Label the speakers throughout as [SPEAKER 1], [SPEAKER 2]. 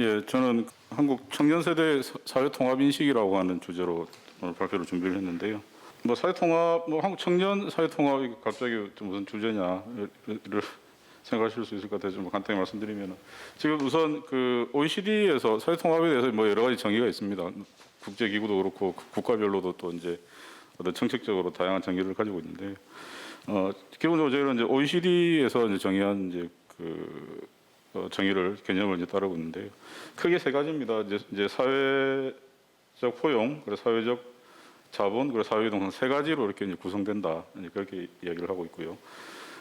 [SPEAKER 1] 예, 저는 한국 청년 세대 사회 통합 인식이라고 하는 주제로 오늘 발표를 준비를 했는데요. 뭐 사회 통합, 뭐 한국 청년 사회 통합이 갑자기 좀 무슨 주제냐를 생각하실 수 있을 것 같아서 좀 간단히 말씀드리면 지금 우선 그 OECD에서 사회 통합에 대해서 뭐 여러 가지 정의가 있습니다. 국제 기구도 그렇고 국가별로도 또 이제 어떤 정책적으로 다양한 정의를 가지고 있는데 어, 기본적으로 저희는 이제 OECD에서 이제 정의한 이제 그 어, 정의를 개념을 이제 따르고 있는데요. 크게 세 가지입니다. 이제, 이제 사회적 포용, 그리고 사회적 자본, 그리고 사회 동성 세 가지로 이렇게 이제 구성된다. 이제 그렇게 이야기를 하고 있고요.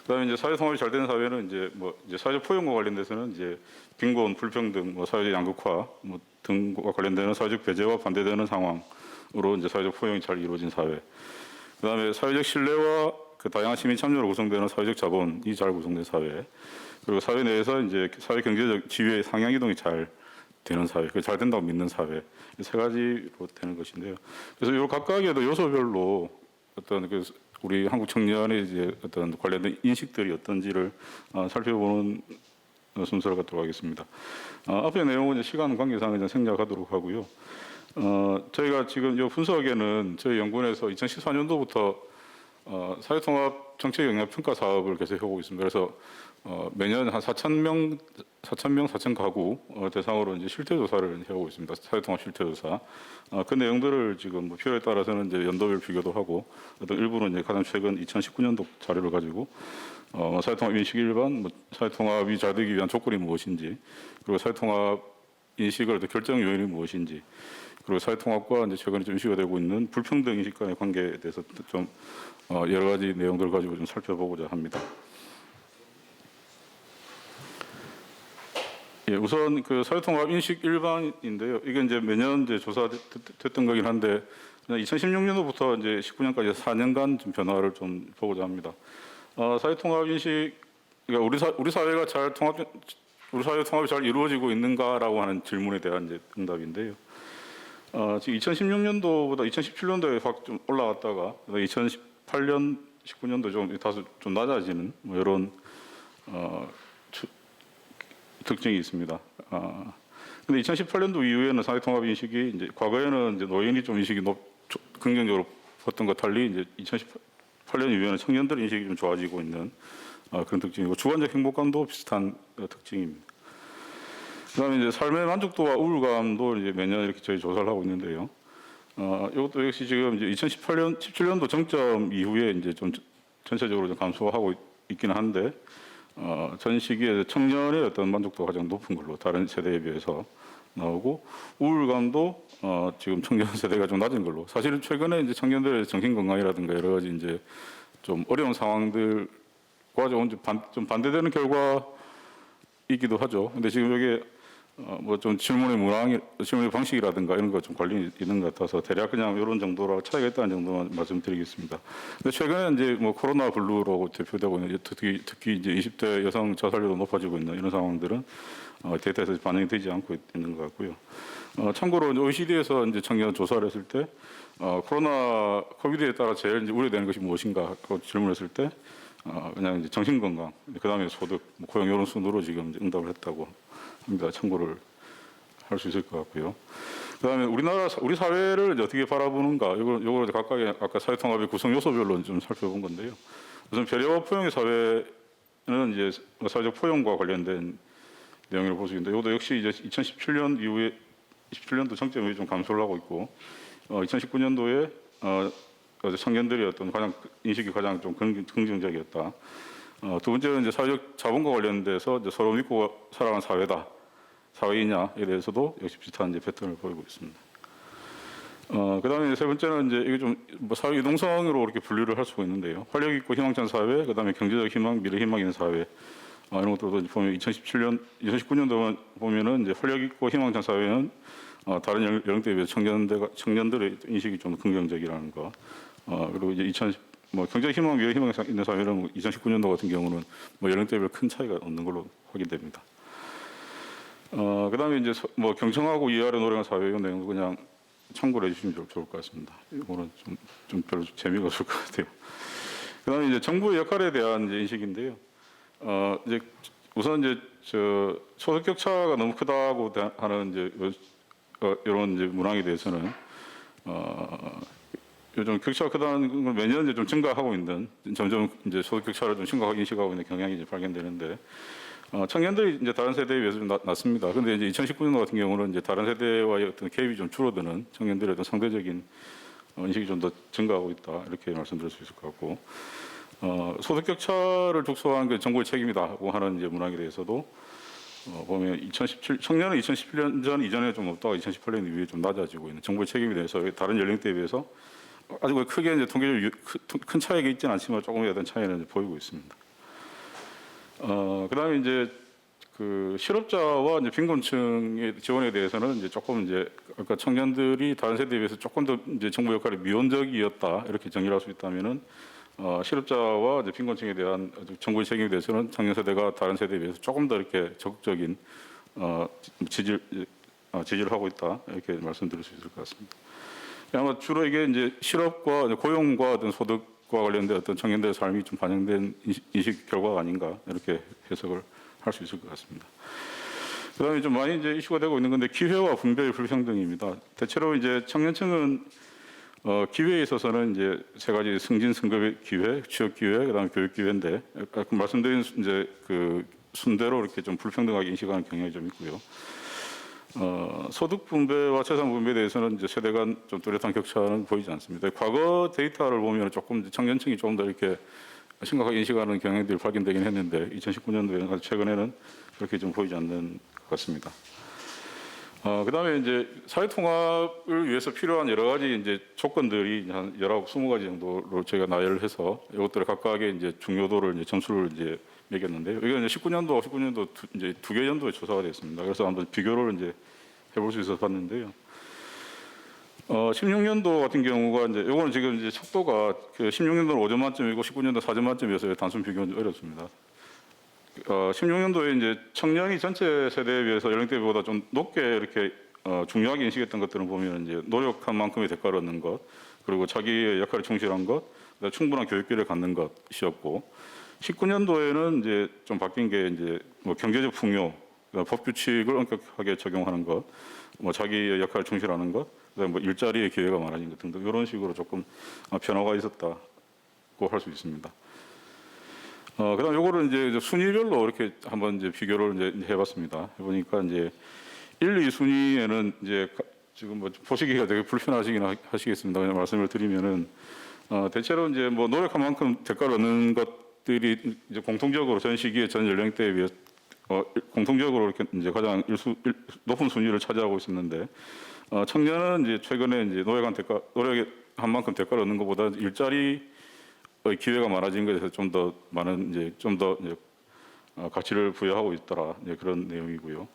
[SPEAKER 1] 그다음에 이제 사회 통합이 잘 되는 사회는 이제 뭐 이제 사회적 포용과 관련돼서는 이제 빈곤, 불평등, 뭐 사회적 양극화 뭐 등과 관련되는 사회적 배제와 반대되는 상황으로 이제 사회적 포용이 잘 이루어진 사회. 그다음에 사회적 신뢰와 그 다양한 시민 참여로 구성되는 사회적 자본이 잘 구성된 사회. 그리고 사회 내에서 이제 사회 경제적 지위의 상향 이동이 잘 되는 사회, 그 잘 된다고 믿는 사회 이세 가지로 되는 것인데요. 그래서 이 각각에도 요소별로 어떤 그 우리 한국 청년의 이제 어떤 관련된 인식들이 어떤지를 어, 살펴보는 어, 순서를 갖도록 하겠습니다. 어, 앞에 내용은 시간 관계상 이제 생략하도록 하고요. 어, 저희가 지금 이 분석에는 저희 연구원에서 2014년도부터 어, 사회통합 정책 영향 평가 사업을 계속 해오고 있습니다. 그래서 어, 매년 한 4천 명, 4천 명, 4천 가구 어, 대상으로 이제 실태 조사를 해오고 있습니다. 사회통합 실태 조사. 어, 그 내용들을 지금 뭐 필요에 따라서는 이제 연도별 비교도 하고 어떤 일부는 이제 가장 최근 2019년도 자료를 가지고 어, 사회통합 인식 일반, 뭐 사회통합이 잘 되기 위한 조건이 무엇인지, 그리고 사회통합 인식을 결정 요인이 무엇인지, 그리고 사회통합과 이제 최근에 좀 이슈가 되고 있는 불평등 인식 간의 관계에 대해서 좀 어, 여러 가지 내용들을 가지고 좀 살펴보고자 합니다. 예, 우선 그 사회통합 인식 일반인데요. 이게 이제 매년 이제 조사됐던 거긴 한데 2016년도부터 이제 19년까지 4년간 좀 변화를 좀 보고자 합니다. 어, 사회통합 인식 그러니까 우리 사 우리 사회가 잘 통합 우리 사회 통합이 잘 이루어지고 있는가라고 하는 질문에 대한 이제 응답인데요. 어, 지금 2016년도보다 2017년도에 확 좀 올라갔다가 2018년, 19년도 좀 다소 좀 낮아지는 뭐 이런 어, 추- 특징이 있습니다. 아, 근데 2018년도 이후에는 사회통합 인식이 이제 과거에는 이제 노인이 좀 인식이 높, 조- 긍정적으로 봤던 것 달리 이제 2018년 이후에는 청년들 인식이 좀 좋아지고 있는 어, 그런 특징이고 주관적 행복감도 비슷한 어, 특징입니다. 그다음에 이제 삶의 만족도와 우울감도 이제 매년 이렇게 저희 조사를 하고 있는데요. 어, 이것도 역시 지금 이제 2018년, 17년도 정점 이후에 이제 좀 전체적으로 좀 감소하고 있- 있기는 한데, 어, 전 시기에 청년의 어떤 만족도가 가장 높은 걸로 다른 세대에 비해서 나오고, 우울감도 어, 지금 청년 세대가 좀 낮은 걸로. 사실은 최근에 이제 청년들의 정신 건강이라든가 여러 가지 이제 좀 어려운 상황들과 좀, 반, 좀 반대되는 결과이기도 하죠. 근데 지금 여기 어, 뭐 좀 질문의 문항, 질문의 방식이라든가 이런 거 좀 관련이 있는 것 같아서 대략 그냥 이런 정도로 차이가 있다는 정도만 말씀드리겠습니다. 근데 최근에 이제 뭐 코로나 블루로 대표되고 있는 특히 특히 이제 20대 여성 자살률도 높아지고 있는 이런 상황들은 어, 데이터에서 반영이 되지 않고 있는 것 같고요. 어, 참고로 이제 OECD에서 이제 청년 조사를 했을 때 어, 코로나 코비드에 따라 제일 이제 우려되는 것이 무엇인가 그 질문했을 때 어, 그냥 이제 정신 건강, 그 다음에 소득, 뭐 고용 이런 순으로 지금 응답을 했다고 합니다. 참고를 할 수 있을 것 같고요. 그 다음에 우리나라 사- 우리 사회를 이제 어떻게 바라보는가 이걸 이걸 각각의 아까 사회 통합의 구성 요소별로 좀 살펴본 건데요. 우선 배려와 포용의 사회는 이제 사회적 포용과 관련된 내용을 볼수 있는데 이것도 역시 이제 2017년 이후에 27년도 정점이 좀 감소를 하고 있고 어, 2019년도에 어, 청년들의 어떤 가장 인식이 가장 좀 긍- 긍정적이었다. 어, 두 번째는 이제 사회적 자본과 관련돼서 이제 서로 믿고 살아가는 사회다. 사회이냐에 대해서도 역시 비슷한 이제 패턴을 보이고 있습니다. 어, 그 다음에 세 번째는 이제 이게 좀뭐 사회 유동성으로 이렇게 분류를 할 수가 있는데요. 활력 있고 희망찬 사회, 그 다음에 경제적 희망, 미래 희망 있는 사회. 어, 이런 것들도 보면 2017년, 2019년도 보면은 이제 활력 있고 희망찬 사회는 어, 다른 연- 연령대에 비해 청년들의 인식이 좀 긍정적이라는 거. 어, 그리고 이제 2000, 뭐 경제적 희망, 미래 희망 있는 사회는 2019년도 같은 경우는 뭐 연령대별 큰 차이가 없는 걸로 확인됩니다. 어, 그 다음에 이제 서- 뭐 경청하고 이해하려 노력하는 사회 이런 내용도 그냥 참고를 해주시면 좋- 좋을 것 같습니다. 이거는 좀, 좀 별로 재미가 없을 것 같아요. 그 다음에 이제 정부의 역할에 대한 이제 인식인데요. 어, 이제 우선 이제 저 소득 격차가 너무 크다고 대- 하는 이제 요- 어, 이런 이제 문항에 대해서는 어, 요즘 격차가 크다는 걸 매년 이제 좀 증가하고 있는 점점 이제 소득 격차를 좀 심각하게 인식하고 있는 경향이 이제 발견되는데 어, 청년들이 이제 다른 세대에 비해서 좀 낮, 낮습니다. 근데 이제 2019년 같은 경우는 이제 다른 세대와의 어떤 갭이 좀 줄어드는 청년들의 어떤 상대적인 어, 인식이 좀 더 증가하고 있다 이렇게 말씀드릴 수 있을 것 같고 어, 소득 격차를 축소하는 게 정부의 책임이다고 하는 이제 문항에 대해서도 어, 보면 2017 청년은 2017년 전 이전에 좀 없다가 2018년 이후에 좀 낮아지고 있는 정부의 책임에 대해서 다른 연령대에 비해서 아주 크게 이제 통계적 유- 큰- 큰 차이가 있지는 않지만 어떤 차이는 보이고 있습니다. 어, 그다음에 이제 그 실업자와 이제 빈곤층의 지원에 대해서는 이제 조금 이제 아까 청년들이 다른 세대에 비해서 조금 더 이제 정부 역할이 미온적이었다 이렇게 정리할 수 있다면은 어, 실업자와 이제 빈곤층에 대한 정부의 책임에 대해서는 청년 세대가 다른 세대에 비해서 조금 더 이렇게 적극적인 어, 지지를 어, 지지를 하고 있다 이렇게 말씀드릴 수 있을 것 같습니다. 아마 주로 이게 이제 실업과 고용과 어떤 소득과 관련된 어떤 청년들의 삶이 좀 반영된 인식, 결과가 아닌가 이렇게 해석을 할 수 있을 것 같습니다. 그다음에 좀 많이 이제 이슈가 되고 있는 건데 기회와 분배의 불평등입니다. 대체로 이제 청년층은 어, 기회에 있어서는 이제 세 가지 승진 승급의 기회, 취업 기회, 그다음에 교육 기회인데 아까 말씀드린 수- 이제 그 순대로 이렇게 좀 불평등하게 인식하는 경향이 좀 있고요. 어, 소득 분배와 재산 분배에 대해서는 이제 세대 간 좀 뚜렷한 격차는 보이지 않습니다. 과거 데이터를 보면 조금 청년층이 좀더 이렇게 심각하게 인식하는 경향들이 발견되긴 했는데 2019년도에는 아주 최근에는 그렇게 좀 보이지 않는 것 같습니다. 어, 그다음에 이제 사회 통합을 위해서 필요한 여러 가지 이제 조건들이 한 19, 20가지 정도로 저희가 나열을 해서 이것들을 각각의 이제 중요도를 이제 점수를 이제 매겼는데요. 이건 이제 19년도, 19년도 두, 이제 두 개 연도에 조사가 됐습니다. 그래서 한번 비교를 이제 해볼 수 있어서 봤는데요. 어, 16년도 같은 경우가 이제 요거는 지금 이제 속도가 그 16년도는 5점 만점이고 19년도 4점 만점이어서 단순 비교는 좀 어렵습니다. 어, 16년도에 이제 청년이 전체 세대에 비해서 연령대보다 좀 높게 이렇게 어, 중요하게 인식했던 것들은 보면 이제 노력한 만큼의 대가를 얻는 것, 그리고 자기의 역할에 충실한 것, 충분한 교육비를 갖는 것이었고, 19년도에는 이제 좀 바뀐 게 이제 뭐 경제적 풍요, 그다음에 법 규칙을 엄격하게 적용하는 것, 뭐 자기의 역할에 충실하는 것, 그다음에 뭐 일자리의 기회가 많아진 것 등등 이런 식으로 조금 어, 변화가 있었다고 할 수 있습니다. 어, 그다음 요거를 이제 순위별로 이렇게 한번 이제 비교를 이제 해봤습니다. 해보니까 이제 1, 2 순위에는 이제 가- 지금 뭐 보시기가 되게 불편하시긴 하- 하시겠습니다. 그냥 말씀을 드리면은 어, 대체로 이제 뭐 노력한 만큼 대가를 얻는 것 들이 이제 공통적으로 전 시기에 전 연령대에 비해 어, 일- 공통적으로 이렇게 이제 가장 일수, 일- 높은 순위를 차지하고 있었는데 어, 청년은 이제 최근에 이제 노력한 대가 노력한 만큼 대가를 얻는 것보다 일자리 의 기회가 많아진 것에 좀더 많은 이제 좀더 이제 어, 가치를 부여하고 있더라 이제 그런 내용이고요.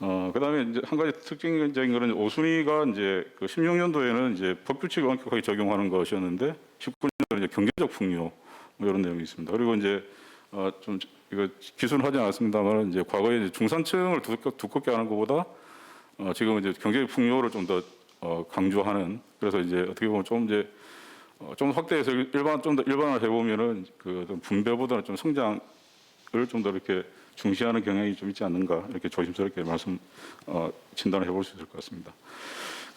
[SPEAKER 1] 어 그다음에 이제 한 가지 특징적인 거는 5순위가 이제 그 16년도에는 이제 법규칙을 엄격하게 적용하는 것이었는데 19년도에 이제 경제적 풍요 뭐 이런 내용이 있습니다. 그리고 이제 어 좀 이거 기술은 하지 않았습니다만 이제 과거에 이제 중산층을 두껍게, 두껍게 하는 것보다 어 지금 이제 경제적 풍요를 좀 더 어, 강조하는 그래서 이제 어떻게 보면 좀 이제 어, 좀 확대해서 일반 좀 더 일반화 해 보면은 그 분배보다는 좀 성장을 좀 더 이렇게 중시하는 경향이 좀 있지 않는가 이렇게 조심스럽게 말씀 어, 진단을 해볼 수 있을 것 같습니다.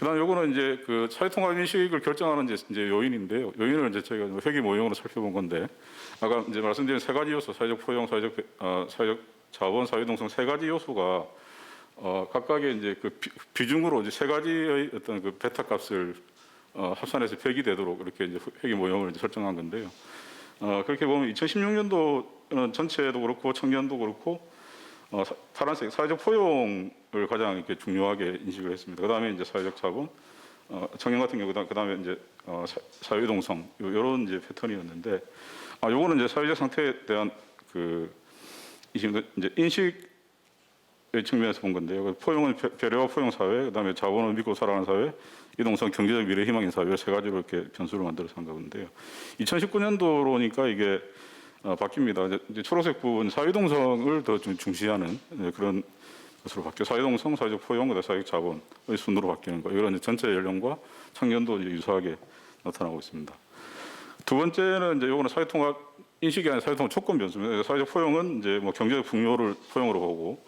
[SPEAKER 1] 그다음 요거는 이제 그 사회통합 인식을 결정하는 이제, 요인인데요. 요인을 이제 저희가 뭐 회계 모형으로 살펴본 건데 아까 이제 말씀드린 세 가지 요소 사회적 포용, 사회적 배- 어, 사회적 자원, 사회 동성 세 가지 요소가 어, 각각의 이제 그 비, 비중으로 이제 세 가지의 어떤 그 베타 값을 어, 합산해서 폐기되도록 이렇게 이제 회계 모형을 이제 설정한 건데요. 어, 그렇게 보면 2016년도는 전체도 그렇고 청년도 그렇고 어, 사- 파란색 사회적 포용을 가장 이렇게 중요하게 인식을 했습니다. 그다음에 이제 사회적 자본, 어, 청년 같은 경우 그다음- 그다음에 이제 어, 사- 사회 동성 이런 이제 패턴이었는데 아 요거는 이제 사회적 상태에 대한 그 이제 인식 의 측면에서 본 건데요. 포용은 배- 배려와 포용 사회, 그다음에 자본을 믿고 살아가는 사회, 이동성 경제적 미래 희망인 사회 세 가지로 이렇게 변수를 만들어서 한 건데요. 2019년도로니까 이게 어, 바뀝니다. 이제- 초록색 부분 사회동성을 더 좀 중시하는 네, 그런 것으로 바뀌어 사회동성, 사회적 포용, 사회적 자본의 순으로 바뀌는 거. 이런 전체 연령과 청년도 이제 유사하게 나타나고 있습니다. 두 번째는 이제 요거는 사회통합 인식이 아니라 사회통합 조건 변수입니다. 사회적 포용은 이제 뭐 경제적 풍요를 포용으로 보고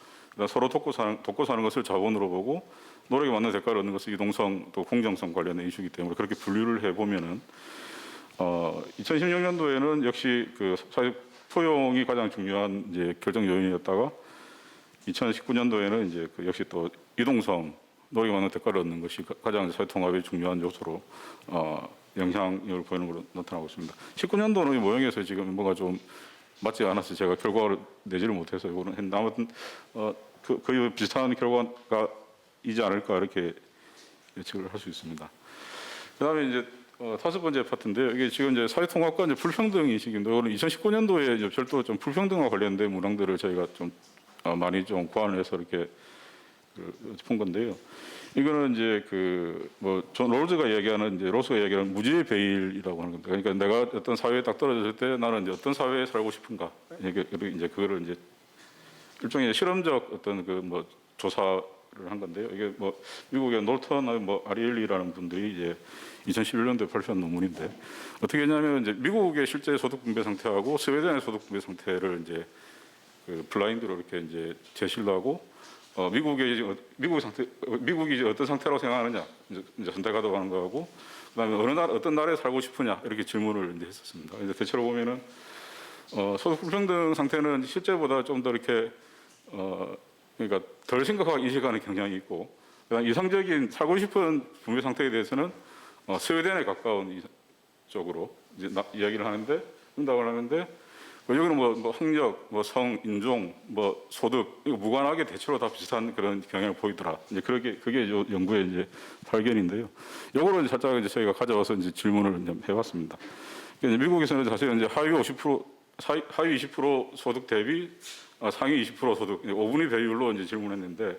[SPEAKER 1] 서로 돕고 사는 돕고 사는 것을 자본으로 보고 노력에 맞는 대가를 얻는 것을 이동성 또 공정성 관련된 이슈이기 때문에 그렇게 분류를 해 보면은 어 2016년도에는 역시 그 사회 포용이 가장 중요한 이제 결정 요인이었다가 2019년도에는 이제 그 역시 또 이동성 노력에 맞는 대가를 얻는 것이 가- 가장 사회 통합의 중요한 요소로 어, 영향력을 보이는 걸로 나타나고 있습니다. 19년도는 이 모형에서 지금 뭔가 좀 맞지 않아서 제가 결과를 내지를 못해서 이거는 했는데 아무튼 어, 그, 거의 비슷한 결과가 이지 않을까 이렇게 예측을 할 수 있습니다. 그다음에 이제 어, 다섯 번째 파트인데요. 이게 지금 이제 사회통합과 이제 불평등 인식인데 이거는 2019년도에 이제 별도로 좀 불평등과 관련된 문항들을 저희가 좀 어, 많이 좀 고안을 해서 이렇게 그, 푼 건데요. 이거는 이제 그 뭐 존 롤즈가 얘기하는 이제 로스가 얘기하는 무지의 베일이라고 하는 겁니다. 그러니까 내가 어떤 사회에 딱 떨어졌을 때 나는 이제 어떤 사회에 살고 싶은가 이게 이제 그거를 이제 일종의 실험적 어떤 그 뭐 조사를 한 건데요. 이게 뭐 미국의 놀턴 뭐 아리엘리라는 분들이 이제 2011년도에 발표한 논문인데 어떻게 했냐면 이제 미국의 실제 소득 분배 상태하고 스웨덴의 소득 분배 상태를 이제 그 블라인드로 이렇게 이제 제시를 하고 어, 미국의 어- 미국의 상태 어, 미국이 이제 어떤 상태라고 생각하느냐 이제, 선택하다고 하는 거하고 그다음에 어느 날 어떤 나라에 살고 싶으냐 이렇게 질문을 이제 했었습니다. 이제 대체로 보면은 어, 소득 불평등 상태는 실제보다 좀 더 이렇게 어, 그러니까 덜 심각하게 인식하는 경향이 있고 그다음 이상적인 살고 싶은 분배 상태에 대해서는 어, 스웨덴에 가까운 이- 쪽으로 이제 나, 이야기를 하는데 응답을 하는데 그 여기는 뭐, 뭐 학력, 뭐 성, 인종, 뭐 소득 이거 무관하게 대체로 다 비슷한 그런 경향을 보이더라. 이제 그렇게 그게 요 연구의 이제 발견인데요. 요거를 살짝 이제 저희가 가져와서 이제 질문을 이제 해봤습니다. 이제 미국에서는 사실 이제 하위 50% 사이- 하위 20% 소득 대비 아, 상위 20% 소득 5분의 비율로 이제 질문했는데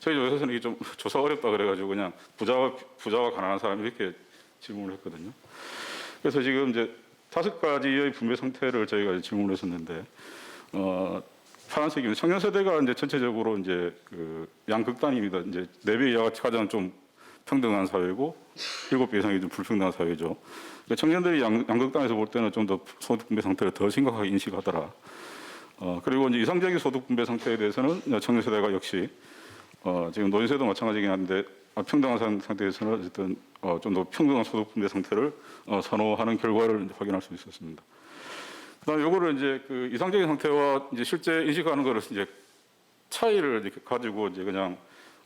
[SPEAKER 1] 저희 조사에서는 이게 좀 조사 어렵다 그래가지고 그냥 부자와 부자와 가난한 사람 이렇게 질문을 했거든요. 그래서 지금 이제 다섯 가지의 분배 상태를 저희가 질문을 했었는데 어, 파란색이면 청년 세대가 이제 전체적으로 이제 그 양극단입니다. 이제 네 배 이하가 가장 좀 평등한 사회고 일곱 배 이상이 좀 불평등한 사회죠. 그러니까 청년들이 양, 양극단에서 볼 때는 좀 더 소득 분배 상태를 더 심각하게 인식하더라. 어, 그리고 이제 이상적인 소득 분배 상태에 대해서는 청년 세대가 역시 어, 지금 노인 세대도 마찬가지긴 한데 어, 평등한 상- 상태에서는 어쨌든 어, 좀 더 평등한 소득 분배 상태를 어, 선호하는 결과를 확인할 수 있었습니다. 그다음 요거를 이제 그 이상적인 상태와 이제 실제 인식하는 거를 이제 차이를 이렇게 가지고 이제 그냥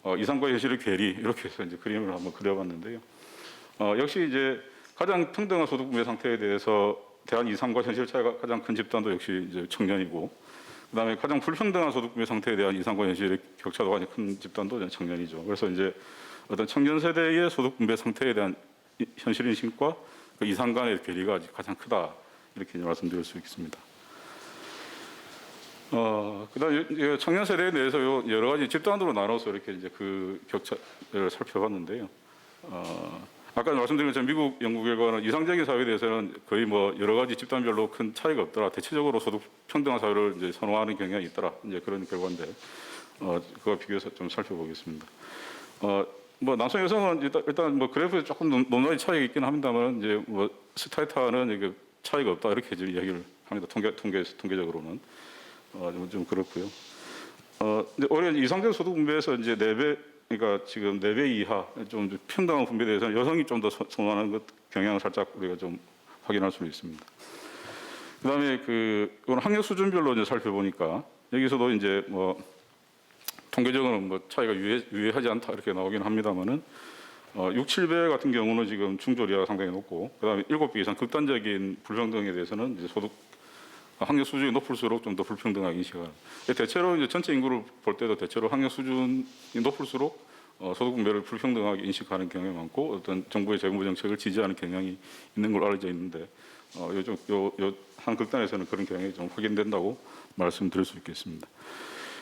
[SPEAKER 1] 어, 이상과 현실의 괴리 이렇게 해서 이제 그림을 한번 그려봤는데요. 어, 역시 이제 가장 평등한 소득 분배 상태에 대해서 대한 이상과 현실 차이가 가장 큰 집단도 역시 이제 청년이고, 그다음에 가장 불평등한 소득 상태에 대한 이상과 현실의 격차도 가장 큰 집단도 청년이죠. 그래서 이제 어떤 청년 세대의 소득 분배 상태에 대한 이- 현실 인식과 그 이상 간의 괴리가 가장 크다 이렇게 말씀드릴 수 있습니다. 어, 그다음 에 청년 세대에 대해서 요 여러 가지 집단으로 나눠서 이렇게 이제 그 격차를 살펴봤는데요. 어, 아까 말씀드린 것처럼 미국 연구 결과는 이상적인 사회에 대해서는 거의 뭐 여러 가지 집단별로 큰 차이가 없더라. 대체적으로 소득 평등한 사회를 이제 선호하는 경향이 있더라. 이제 그런 결과인데, 어, 그거 비교해서 좀 살펴보겠습니다. 어, 뭐 남성 여성은 일단, 일단 뭐 그래프에 조금 논- 논란의 차이가 있긴 합니다만 이제 뭐 스타이타는 이게 차이가 없다 이렇게 이제 이야기를 합니다. 통계 통계 통계적으로는 어, 좀, 좀 그렇고요. 어, 근데 올해 이상적 소득 분배에서 이제 네배 그러니까 지금 네배 이하 좀 평등한 분배에 대해서는 여성이 좀 더 선호하는 것 경향을 살짝 우리가 좀 확인할 수 있습니다. 그다음에 그 이건 학력 수준별로 이제 살펴보니까 여기서도 이제 뭐 통계적으로는 뭐 차이가 유해, 유해하지 않다 이렇게 나오긴 합니다만은 어, 6, 7배 같은 경우는 지금 중졸이하가 상당히 높고 그다음에 7배 이상 극단적인 불평등에 대해서는 이제 소득 학력 수준이 높을수록 좀 더 불평등하게 인식하는. 대체로 이제 전체 인구를 볼 때도 대체로 학력 수준이 높을수록 어, 소득 분배를 불평등하게 인식하는 경향이 많고 어떤 정부의 재무 정책을 지지하는 경향이 있는 걸로 알려져 있는데 어, 요즘 요 요 한 극단에서는 그런 경향이 좀 확인된다고 말씀드릴 수 있겠습니다.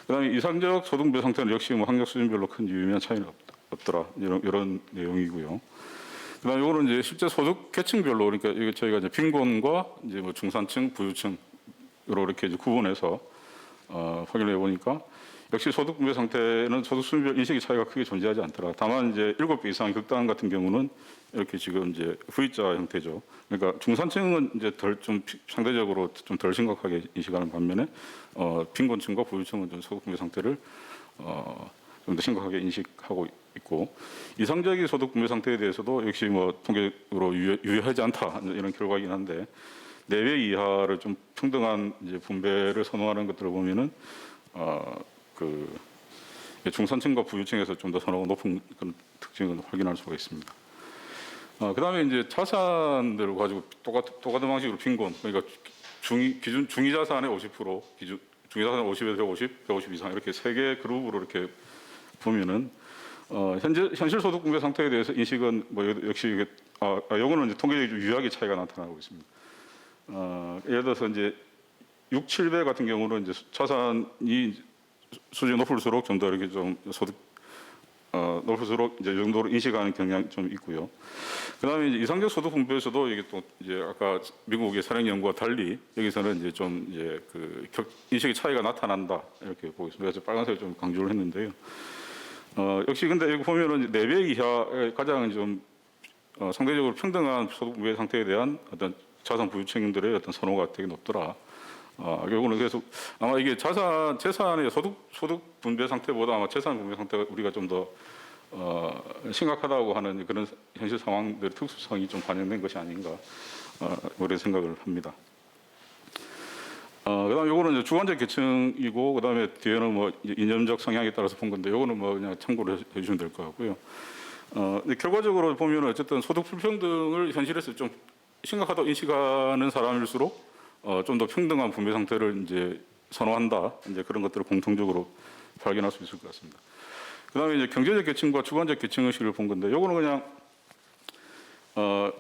[SPEAKER 1] 그다음에 이상적 소득 분배 상태는 역시 뭐 학력 수준별로 큰 유의미한 차이는 없, 없더라 이런 이런 내용이고요. 그다음에 이거는 이제 실제 소득 계층별로 그러니까 이게 저희가 이제 빈곤과 이제 뭐 중산층, 부유층으로 이렇게 이제 구분해서 어, 확인을 해보니까 역시 소득 분배 상태는 소득 수준별 인식의 차이가 크게 존재하지 않더라. 다만 이제 일곱 배 이상의 극단 같은 경우는 이렇게 지금 이제 V자 형태죠. 그러니까 중산층은 이제 덜 좀 상대적으로 좀 덜 심각하게 인식하는 반면에 어, 빈곤층과 부유층은 좀 소득 분배 상태를 어, 좀 더 심각하게 인식하고 있고 이상적인 소득 분배 상태에 대해서도 역시 뭐 통계로 유효, 유효하지 않다 이런 결과이긴 한데 네배 이하를 좀 평등한 이제 분배를 선호하는 것들을 보면은 어그 중산층과 부유층에서 좀 더 선호가 높은 그런 특징을 확인할 수가 있습니다. 어, 그다음에 이제 자산들을 가지고 똑같은 똑같은 방식으로 빈곤 그러니까 중위 기준 중위 자산의 50% 기준 중위 자산 50에서 150, 150 이상 이렇게 세 개 그룹으로 이렇게 보면은 어, 현재 현실 소득 분배 상태에 대해서 인식은 뭐 여- 역시 이게 아, 아 요거는 이제 좀 유효하게 차이가 나타나고 있습니다. 어, 예를 들어서 이제 6, 7배 같은 경우는 이제 자산이 수준이 높을수록 좀 더 이렇게 좀 소득 어, 높을수록 이제 이 정도로 인식하는 경향이 좀 있고요. 그다음에 이제 이상적 소득 분배에서도 이게 또 이제 아까 미국의 사령 연구와 달리 여기서는 이제 좀 이제 그 격- 인식의 차이가 나타난다 이렇게 보고 있습니다. 그래서 빨간색을 좀 강조를 했는데요. 어, 역시 근데 여기 보면은 4배 이하의 가장 좀 어, 상대적으로 평등한 소득 분배 상태에 대한 어떤 자산 부유층들의 어떤 선호가 되게 높더라. 어, 결국은 그래서 아마 이게 자산 재산의 소득 소득 분배 상태보다 아마 재산 분배 상태가 우리가 좀더 어, 심각하다고 하는 그런 현실 상황들의 특수성이 좀 반영된 것이 아닌가 어, 그런 생각을 합니다. 어, 그다음에 요거는 이제 주관적 계층이고 그다음에 뒤에는 뭐 이념적 성향에 따라서 본 건데 요거는 뭐 그냥 참고를 해- 해주시면 될 것 같고요. 어, 결과적으로 보면 어쨌든 소득 불평등을 현실에서 좀 심각하다고 인식하는 사람일수록 어, 좀 더 평등한 분배 상태를 이제 선호한다. 이제 그런 것들을 공통적으로 발견할 수 있을 것 같습니다. 그 다음에 이제 경제적 계층과 주관적 계층 의식을 본 건데 요거는 그냥 어,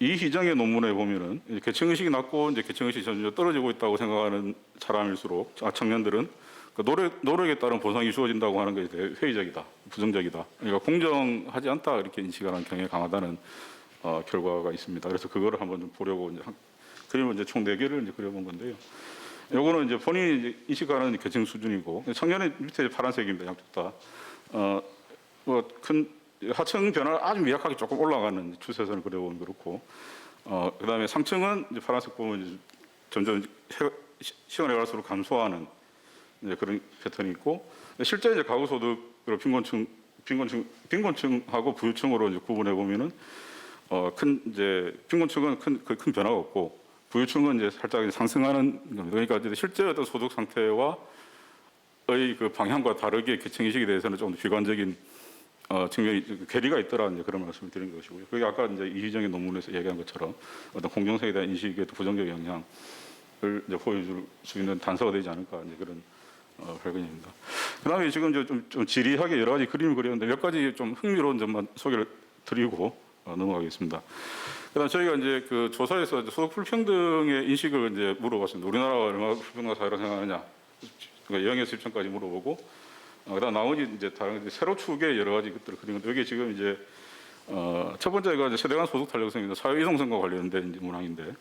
[SPEAKER 1] 이희정의 논문에 보면은 계층 의식이 낮고 이제 계층 의식이 점점 떨어지고 있다고 생각하는 사람일수록 아, 청년들은 그 노력 노력에 따른 보상이 주어진다고 하는 것에 대해 회의적이다, 부정적이다. 그러니까 공정하지 않다 이렇게 인식하는 경향이 강하다는 어, 결과가 있습니다. 그래서 그거를 한번 좀 보려고 이제 한- 그림을 이제 총 네 개를 이제 그려본 건데요. 요거는 이제 본인이 이제 인식하는 계층 수준이고 청년의 밑에 파란색입니다. 양쪽 다. 어, 뭐큰 하층 변화를 아주 미약하게 조금 올라가는 추세선을 그려보면 그렇고, 어, 그 다음에 상층은 이제 파란색 보면 이제 점점 해- 시- 시간이 갈수록 감소하는 이제 그런 패턴이 있고, 실제 이제 가구 소득으로 빈곤층, 빈곤층, 빈곤층하고 부유층으로 이제 구분해 보면은 어, 큰 이제 빈곤층은 큰, 그 큰 변화가 없고, 부유층은 이제 살짝 상승하는. 그러니까 이제 실제 어떤 소득 상태와 의그 방향과 다르게 계층 인식에 대해서는 좀 비관적인 어, 측면이 괴리가 있더라 이제 그런 말씀을 드린 것이고요. 그게 아까 이제 이희정의 논문에서 얘기한 것처럼 어떤 공정성에 대한 인식에 또 부정적 영향을 이제 보여줄 수 있는 단서가 되지 않을까 이제 그런 어, 발견입니다. 그다음에 지금 좀, 좀 지리하게 여러 가지 그림을 그렸는데 몇 가지 좀 흥미로운 점만 소개를 드리고 어, 넘어가겠습니다. 그다음 저희가 이제 그 조사에서 이제 소득 불평등의 인식을 이제 물어봤습니다. 우리나라가 얼마나 불평등한 사회라고 생각하느냐. 그러니까 0에서 10점까지 물어보고 어, 그다음 나머지 이제 다른 이제 세로 축의 여러 가지 것들을 그린 건데 여기 지금 이제 어, 첫 번째가 이제 세대 간 소득 탄력성입니다. 사회 이동성과 관련된 문항인데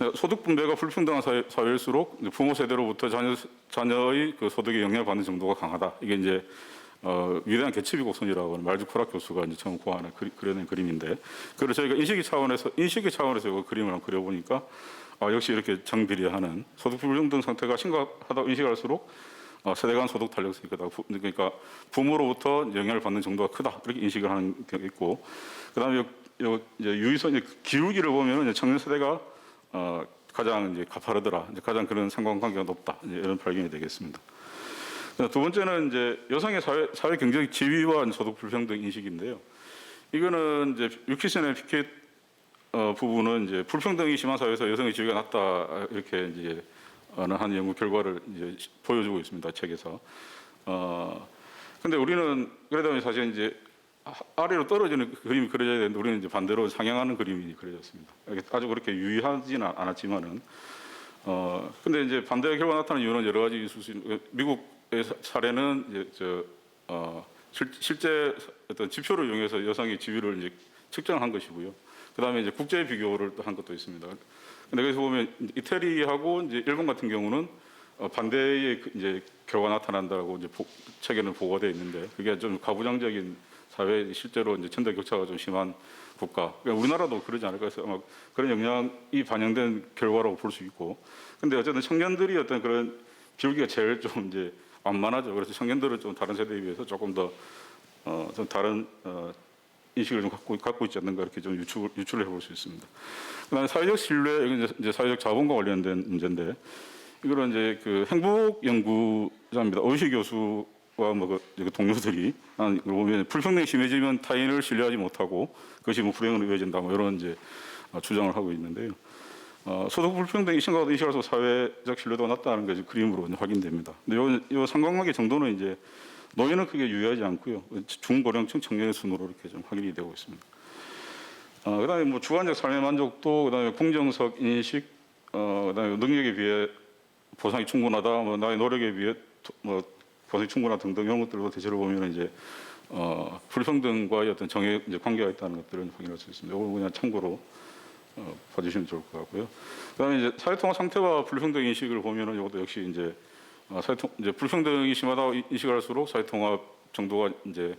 [SPEAKER 1] 어, 소득 분배가 불평등한 사회, 이제 부모 세대로부터 자녀 자녀의 그 소득에 영향을 받는 정도가 강하다. 이게 이제 어, 위대한 개츠비 곡선이라고 하는 말주 코락 교수가 이제 처음 고안을 그리, 그려낸 그림인데 그걸 저희가 인식의 차원에서 인식의 차원에서 이 그림을 한번 그려보니까 아, 역시 이렇게 정비례하는 소득 불평등 상태가 심각하다고 인식할수록 어, 세대 간 소득 탄력성이 크다. 부- 그러니까 부모로부터 영향을 받는 정도가 크다. 이렇게 인식을 하는 게 있고, 그다음에 요, 요 이제 유의선 이제 기울기를 보면은 이제 청년 세대가 어, 가장 이제 가파르더라. 이제 가장 그런 상관관계가 높다. 이런 발견이 되겠습니다. 두 번째는 이제 여성의 사회, 사회 경제적 지위와 소득 불평등 인식인데요. 이거는 이제 유키슨의 피켓 어, 부분은 이제 불평등이 심한 사회에서 여성의 지위가 낮다 이렇게 이제 어느 한 연구 결과를 이제 시- 보여주고 있습니다 책에서. 어 근데 우리는 그러다 사실 이제 아- 아래로 떨어지는 그림이 그려져야 되는데 우리는 이제 반대로 상향하는 그림이 그려졌습니다. 아주 그렇게 유의하지는 않았지만은 어 근데 이제 반대 결과 나타나는 이유는 여러 가지 있을 수 있는 미국의 사- 사례는 이제 저어 실제 어떤 지표를 이용해서 여성의 지위를 이제 측정한 것이고요. 그다음에 이제 국제 비교를 또 한 것도 있습니다. 근데 여기서 보면 이태리하고 이제 일본 같은 경우는 어, 반대의 그 이제 결과 나타난다고 이제 보, 책에는 보고돼 있는데 그게 좀 가부장적인 사회 실제로 이제 천대 격차가 좀 심한 국가. 그러니까 우리나라도 그러지 않을까 해서 아마 그런 영향이 반영된 결과라고 볼 수 있고. 근데 어쨌든 청년들이 어떤 그런 기울기가 제일 좀 이제 완만하죠. 그래서 청년들은 좀 다른 세대에 비해서 조금 더 어, 좀 다른 어, 인식을 좀 갖고 갖고 있지 않는가 이렇게 좀 유추 유추를 해볼 수 있습니다. 그다음에 사회적 신뢰 이건 이제- 사회적 자본과 관련된 문제인데 이거는 이제 그 행복 연구자입니다. 어시 교수와 뭐 그, 그 동료들이 한 이걸 보면 불평등이 심해지면 타인을 신뢰하지 못하고 그것이 뭐 불행으로 이어진다 뭐 이런 이제 어, 주장을 하고 있는데요. 어, 소득 불평등이 심각하다 인식해서 사회적 신뢰도가 낮다는 것이 그림으로 확인됩니다. 근데 요, 요 상관관계 정도는 이제 노인은 크게 유의하지 않고요. 중고령층 청년의 순으로 이렇게 좀 확인이 되고 있습니다. 어, 그다음에 뭐 주관적 삶의 만족도, 그다음에 공정성 인식, 어, 그다음에 능력에 비해 보상이 충분하다, 뭐 나의 노력에 비해 도- 뭐 보상이 충분하다 등등 이런 것들로 대체로 보면 이제 어, 불평등과의 어떤 정의 이제 관계가 있다는 것들은 확인할 수 있습니다. 이걸 그냥 참고로 어, 봐주시면 좋을 것 같고요. 그다음에 이제 사회통합 상태와 불평등 인식을 보면은 이것도 역시 이제 어, 사회통 이제 불평등이 심하다고 이- 인식할수록 사회통합 정도가 이제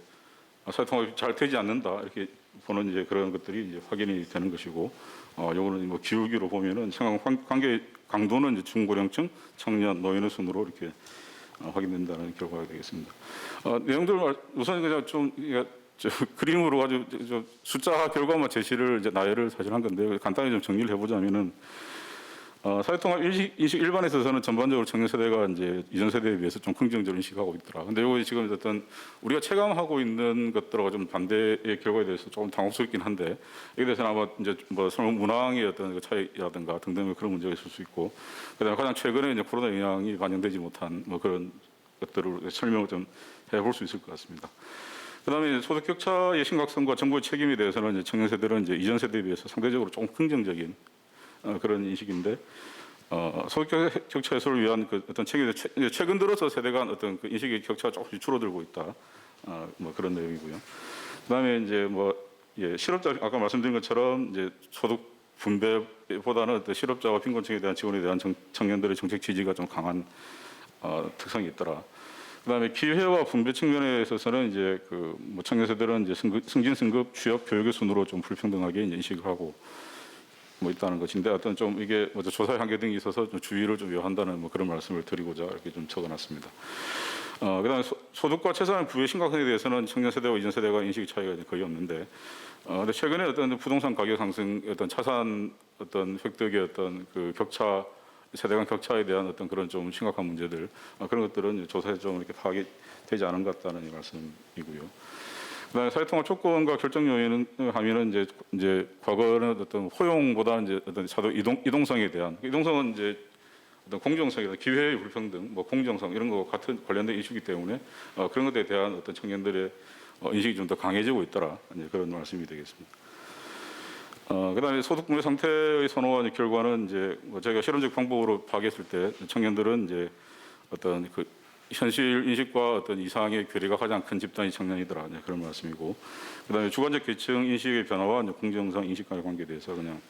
[SPEAKER 1] 아, 사회통합이 잘 되지 않는다 이렇게 보는 이제 그런 것들이 이제 확인이 되는 것이고 어 요거는 뭐 기울기로 보면은 상황 관- 관계 강도는 이제 중고령층, 청년, 노인의 순으로 이렇게 어, 확인된다는 결과가 되겠습니다. 어, 내용들 말- 우선 그냥 좀 이게 저 그림으로 가지고 저- 저 숫자 결과만 제시를 이제 나열을 사실 한 건데 간단히 좀 정리를 해보자면은 어, 사회통합 인식, 인식 일반에 있어서는 전반적으로 청년 세대가 이제 이전 세대에 비해서 좀 긍정적으로 인식하고 있더라. 근데 이거 지금 어떤 우리가 체감하고 있는 것들하고 좀 반대의 결과에 대해서 조금 당혹스럽긴 한데 이에 대해서는 아마 이제 뭐 설마 문항의 어떤 그 차이라든가 등등의 그런 문제가 있을 수 있고 그다음에 가장 최근에 이제 코로나 영향이 반영되지 못한 뭐 그런 것들을 설명을 좀 해볼 수 있을 것 같습니다. 그다음에 소득 격차의 심각성과 정부의 책임에 대해서는 이제 청년 세대는 이제 이전 세대에 비해서 상대적으로 조금 긍정적인 어, 그런 인식인데 어, 소득 격차 해소를 위한 그 어떤 책임 최근 들어서 세대 간 어떤 그 인식의 격차가 조금씩 줄어들고 있다. 어, 뭐 그런 내용이고요. 그다음에 이제 뭐 예, 실업자 아까 말씀드린 것처럼 이제 소득 분배보다는 어떤 실업자와 빈곤층에 대한 지원에 대한 정, 청년들의 정책 지지가 좀 강한 어, 특성이 있더라. 그다음에 기회와 분배 측면에 있어서는 이제 그뭐 청년 세대는 이제 승급, 승진 승급 취업 교육의 순으로 좀 불평등하게 인식을 하고 뭐 있다는 것인데 어떤 좀 이게 뭐 조사의 한계 등이 있어서 좀 주의를 좀 요한다는 뭐 그런 말씀을 드리고자 이렇게 좀 적어놨습니다. 어, 그다음에 소, 소득과 재산의 부의 심각성에 대해서는 청년 세대와 이전 세대가 인식 차이가 거의 없는데, 어, 근데 최근에 어떤 부동산 가격 상승, 어떤 차산 어떤 획득의 어떤 그 격차 세대 간 격차에 대한 어떤 그런 좀 심각한 문제들 어, 그런 것들은 조사에 좀 이렇게 파악이 되지 않은 것 같다는 이 말씀이고요. 그다음에 사회통합 조건과 결정 요인은 하면은 이제 이제 과거는 어떤 호용보다는 이제 어떤 차도 이동 이동성에 대한 이동성은 이제 어떤 공정성이나 기회의 불평등, 뭐 공정성 이런 거 같은 관련된 이슈이기 때문에 어, 그런 것에 대한 어떤 청년들의 어, 인식이 좀 더 강해지고 있더라 이제 그런 말씀이 되겠습니다. 어, 그다음에 소득 분배 상태의 선호와 결과는 이제 뭐 저희가 실험적 방법으로 파악했을 때 청년들은 이제 어떤 그 현실 인식과 어떤 이상의 괴리가 가장 큰 집단이 청년이더라. 이제 그런 말씀이고. 그다음에 주관적 계층 인식의 변화와 이제 공정성 인식과의 관계에 대해서 그냥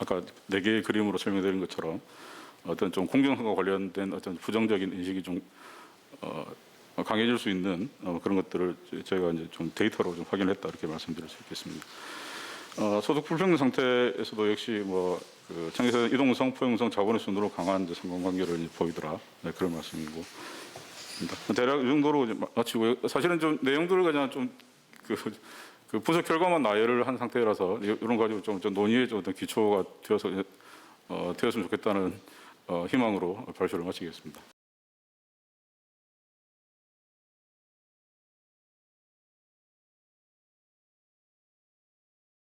[SPEAKER 1] 아까 네 개의 그림으로 설명드린 것처럼 어떤 좀 공정성과 관련된 어떤 부정적인 인식이 좀 어, 강해질 수 있는 어, 그런 것들을 저희가 이제 좀 데이터로 좀 확인했다. 이렇게 말씀드릴 수 있겠습니다. 어, 소득 불평등 상태에서도 역시 뭐 그 청에서 이동성, 포용성, 자본의 순으로 강한 이제 상관관계를 보이더라 네, 그런 말씀이고 입니다. 대략 이 정도로 이제 마치고요. 사실은 좀 내용들을 그냥 좀그 그 분석 결과만 나열을 한 상태라서 이- 이런 거 가지고 좀, 좀 논의의 좀 어떤 기초가 되어서 어, 되었으면 좋겠다는 어, 희망으로 발표를 마치겠습니다.